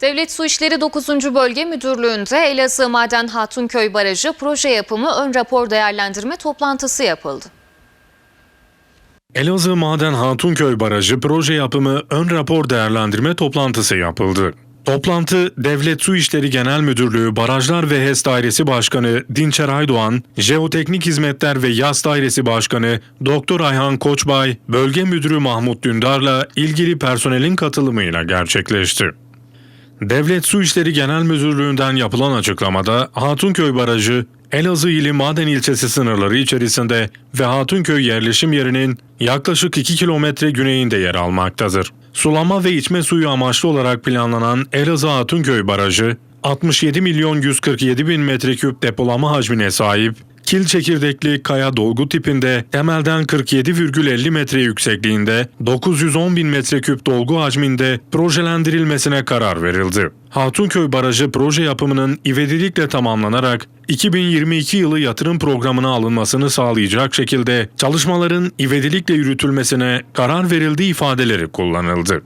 Devlet Su İşleri 9. Bölge Müdürlüğü'nde Elazığ Maden Hatunköy Barajı proje yapımı ön rapor değerlendirme toplantısı yapıldı. Elazığ Maden Hatunköy Barajı proje yapımı ön rapor değerlendirme toplantısı yapıldı. Toplantı Devlet Su İşleri Genel Müdürlüğü Barajlar ve HES Dairesi Başkanı Dinçer Aydoğan, Jeoteknik Hizmetler ve Yas Dairesi Başkanı Doktor Ayhan Koçbay, Bölge Müdürü Mahmut Dündar'la ilgili personelin katılımıyla gerçekleşti. Devlet Su İşleri Genel Müdürlüğü'nden yapılan açıklamada Hatunköy Barajı, Elazığ ili Maden ilçesi sınırları içerisinde ve Hatunköy yerleşim yerinin yaklaşık 2 kilometre güneyinde yer almaktadır. Sulama ve içme suyu amaçlı olarak planlanan Elazığ Hatunköy Barajı, 67 milyon 147 bin metreküp depolama hacmine sahip, kil çekirdekli kaya dolgu tipinde temelden 47,50 metre yüksekliğinde 910 bin metreküp dolgu hacminde projelendirilmesine karar verildi. Hatunköy Barajı proje yapımının ivedilikle tamamlanarak 2022 yılı yatırım programına alınmasını sağlayacak şekilde çalışmaların ivedilikle yürütülmesine karar verildiği ifadeleri kullanıldı.